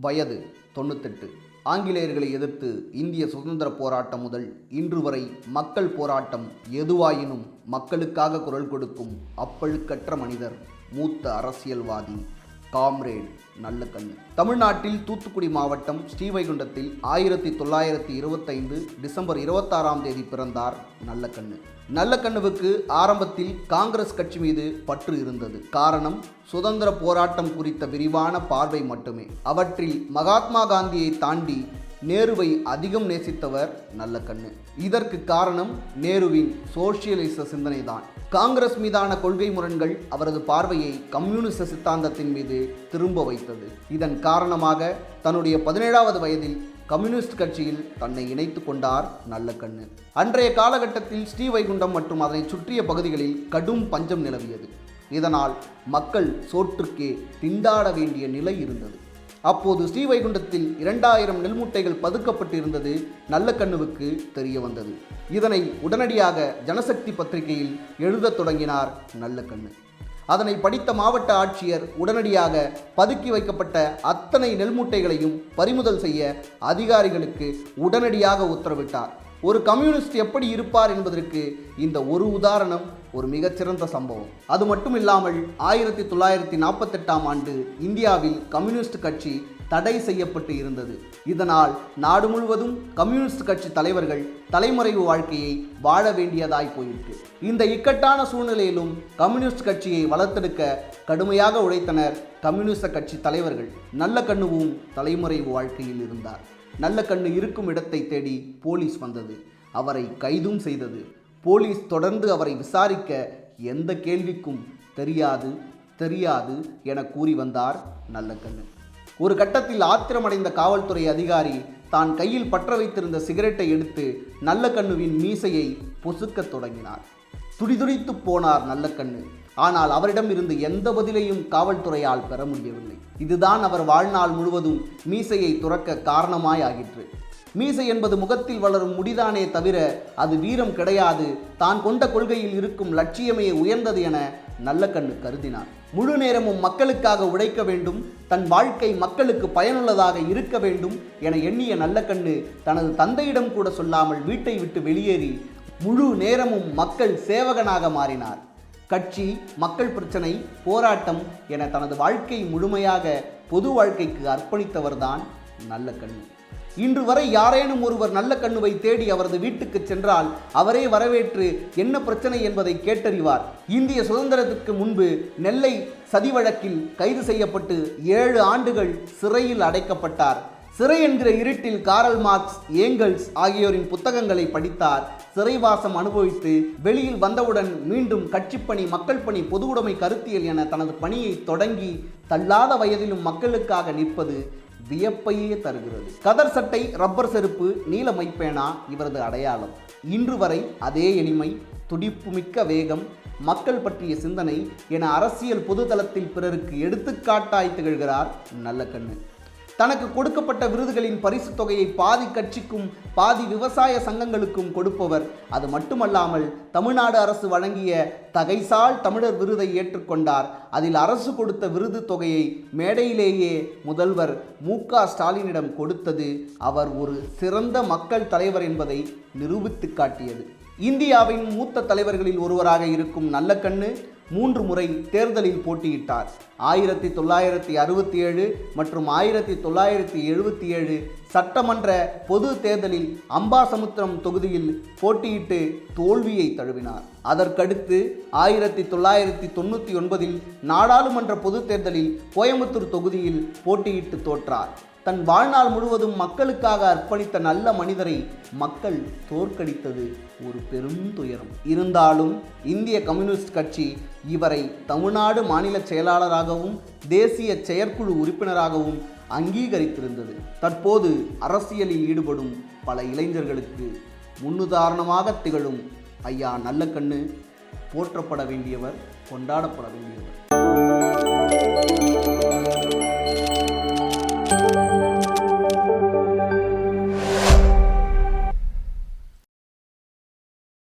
வயது தொண்ணூத்தெட்டு. ஆங்கிலேயர்களை எதிர்த்து இந்திய சுதந்திர போராட்டம் முதல் இன்று வரை மக்கள் போராட்டம் எதுவாயினும் மக்களுக்காக குரல் கொடுக்கும் அப்பழுக்கற்ற மனிதர் மூத்த அரசியல்வாதி. காம்ரேட் நல்லக்கண்ணு தமிழ்நாட்டில் தூத்துக்குடி மாவட்டம் ஸ்ரீவைகுண்டத்தில் ஆயிரத்தி தொள்ளாயிரத்தி இருபத்தைந்து டிசம்பர் இருபத்தாறாம் தேதி பிறந்தார் நல்லக்கண்ணு நல்லக்கண்ணுவுக்கு ஆரம்பத்தில் காங்கிரஸ் கட்சி மீது பற்று இருந்தது. காரணம் சுதந்திர போராட்டம் குறித்த விரிவான பார்வை மட்டுமே. அவற்றில் மகாத்மா காந்தியை தாண்டி நேருவை அதிகம் நேசித்தவர் நல்ல கண்ணு. இதற்கு காரணம் நேருவின் சோசியலிச சிந்தனைதான். காங்கிரஸ் மீதான கொள்கை முரண்கள் அவரது பார்வையை கம்யூனிச சித்தாந்தத்தின் மீது திரும்ப வைத்தது. இதன் காரணமாக தன்னுடைய பதினேழாவது வயதில் கம்யூனிஸ்ட் கட்சியில் தன்னை இணைத்து கொண்டார் நல்லக்கண்ணு அன்றைய காலகட்டத்தில் ஸ்ரீவைகுண்டம் மற்றும் அதனை சுற்றிய பகுதிகளில் கடும் பஞ்சம் நிலவியது. இதனால் மக்கள் சோற்றுக்கே திண்டாட வேண்டிய நிலை இருந்தது. அப்போது ஸ்ரீவைகுண்டத்தில் இரண்டாயிரம் நெல்முட்டைகள் பதுக்கப்பட்டிருந்தது நல்லக்கண்ணுவுக்கு தெரிய வந்தது. இதனை உடனடியாக ஜனசக்தி பத்திரிகையில் எழுதத் தொடங்கினார் நல்லக்கண்ணு அதனை படித்த மாவட்ட ஆட்சியர் உடனடியாக பதுக்கி வைக்கப்பட்ட அத்தனை நெல்முட்டைகளையும் பறிமுதல் செய்ய அதிகாரிகளுக்கு உடனடியாக உத்தரவிட்டார். ஒரு கம்யூனிஸ்ட் எப்படி இருப்பார் என்பதற்கு இந்த ஒரு உதாரணம் ஒரு மிகச்சிறந்த சம்பவம். அது மட்டும் இல்லாமல் ஆயிரத்தி தொள்ளாயிரத்தி நாற்பத்தெட்டாம் ஆண்டு இந்தியாவில் கம்யூனிஸ்ட் கட்சி தடை செய்யப்பட்டு இருந்தது. இதனால் நாடு முழுவதும் கம்யூனிஸ்ட் கட்சி தலைவர்கள் தலைமறைவு வாழ்க்கையை வாழ வேண்டியதாய் போயிற்று இந்த இக்கட்டான சூழ்நிலையிலும் கம்யூனிஸ்ட் கட்சியை வளர்த்தெடுக்க கடுமையாக உழைத்தனர் கம்யூனிஸ்ட் கட்சி தலைவர்கள். நல்ல கண்ணுவும் தலைமறைவு வாழ்க்கையில் இருந்தார். நல்ல கண்ணு இருக்கும் இடத்தை தேடி போலீஸ் வந்தது. அவரை கைதும் செய்தது. போலீஸ் தொடர்ந்து அவரை விசாரிக்க எந்த கேள்விக்கும் தெரியாது தெரியாது என கூறி வந்தார் நல்லக்கண்ணு ஒரு கட்டத்தில் ஆத்திரமடைந்த காவல்துறை அதிகாரி தான் கையில் பற்ற வைத்திருந்த சிகரெட்டை எடுத்து நல்ல கண்ணுவின் மீசையை பொசுக்கத் தொடங்கினார். துடிதுடித்து போனார் நல்லக்கண்ணு ஆனால் அவரிடம் இருந்து எந்த பதிலையும் காவல்துறையால் பெற முடியவில்லை. இதுதான் அவர் வாழ்நாள் முழுவதும் மீசையை துறக்க காரணமாய் ஆகிற்று. மீசை என்பது முகத்தில் வளரும் முடிதானே தவிர அது வீரம் கிடையாது. தான் கொண்ட கொள்கையில் இருக்கும் லட்சியமே உயர்ந்தது என நல்லக்கண்ணு கருதினார். முழு நேரமும் மக்களுக்காக உழைக்க வேண்டும் தன் வாழ்க்கை மக்களுக்கு பயனுள்ளதாக இருக்க வேண்டும் என எண்ணிய நல்லக்கண்ணு தனது தந்தையிடம் கூட சொல்லாமல் வீட்டை விட்டு வெளியேறி முழு நேரமும் மக்கள் சேவகனாக மாறினார். கட்சி மக்கள் பிரச்சனை போராட்டம் என தனது வாழ்க்கை முழுமையாக பொது வாழ்க்கைக்கு அர்ப்பணித்தவர்தான் நல்ல கண்ணு. இன்று வரை யாரேனும் ஒருவர் நல்ல கண்ணுவை தேடி அவரது வீட்டுக்கு சென்றால் அவரே வரவேற்று என்ன பிரச்சனை என்பதை கேட்டறிவார். இந்திய சுதந்திரத்திற்கு முன்பு நெல்லை சதி வழக்கில் கைது செய்யப்பட்டு ஏழு ஆண்டுகள் சிறையில் அடைக்கப்பட்டார். சிறை என்கிற இருட்டில் காரல் மார்க்ஸ் ஏங்கல்ஸ் ஆகியோரின் புத்தகங்களை படித்தார். சிறைவாசம் அனுபவித்து வெளியில் வந்தவுடன் மீண்டும் கட்சிப்பணி மக்கள் பணி பொதுவுடைமை கருத்தியல் என தனது பணியை தொடங்கி தள்ளாத வயதிலும் மக்களுக்காக நிற்பது வியப்பையே தருகிறது. கதர் சட்டை ரப்பர் செருப்பு நீல மைப்பேனா இவரது அடையாளம். இன்று வரை அதே எளிமை துடிப்புமிக்க வேகம் மக்கள் பற்றிய சிந்தனை என அரசியல் பொதுதளத்தில் பிறருக்கு எடுத்துக்காட்டாய் திகழ்கிறார் கண்ணு. தனக்கு கொடுக்கப்பட்ட விருதுகளின் பரிசு தொகையை பாதி கட்சிக்கும் பாதி விவசாய சங்கங்களுக்கும் கொடுப்பவர். அது மட்டுமல்லாமல் தமிழ்நாடு அரசு வழங்கிய தகைசால் தமிழர் விருதை ஏற்றுக்கொண்டார். அதில் அரசு கொடுத்த விருது தொகையை மேடையிலேயே முதல்வர் மு. க. ஸ்டாலினிடம் கொடுத்தது அவர் ஒரு சிறந்த மக்கள் தலைவர் என்பதை நிரூபித்து காட்டியது. இந்தியாவின் மூத்த தலைவர்களில் ஒருவராக இருக்கும் நல்லக்கண்ணு மூன்று முறை தேர்தலில் போட்டியிட்டார். ஆயிரத்தி தொள்ளாயிரத்தி அறுபத்தி ஏழு மற்றும் ஆயிரத்தி தொள்ளாயிரத்தி எழுபத்தி ஏழு சட்டமன்ற பொது தேர்தலில் அம்பாசமுத்திரம் தொகுதியில் போட்டியிட்டு தோல்வியை தழுவினார். அதற்கடுத்து ஆயிரத்தி தொள்ளாயிரத்தி தொண்ணூற்றி ஒன்பதில் நாடாளுமன்ற பொது தேர்தலில் கோயம்புத்தூர் தொகுதியில் போட்டியிட்டு தோற்றார். தன் வாழ்நாள் முழுவதும் மக்களுக்காக அர்ப்பணித்த நல்ல மனிதரை மக்கள் தோற்கடித்தது ஒரு பெரும் துயரம். இருந்தாலும் இந்திய கம்யூனிஸ்ட் கட்சி இவரை தமிழ்நாடு மாநில செயலாளராகவும் தேசிய செயற்குழு உறுப்பினராகவும் அங்கீகரித்திருந்தது. தற்போது அரசியலில் ஈடுபடும் பல இளைஞர்களுக்கு முன்னுதாரணமாக திகழும் ஐயா நல்லக்கண்ணு போற்றப்பட வேண்டியவர் கொண்டாடப்பட வேண்டியவர்.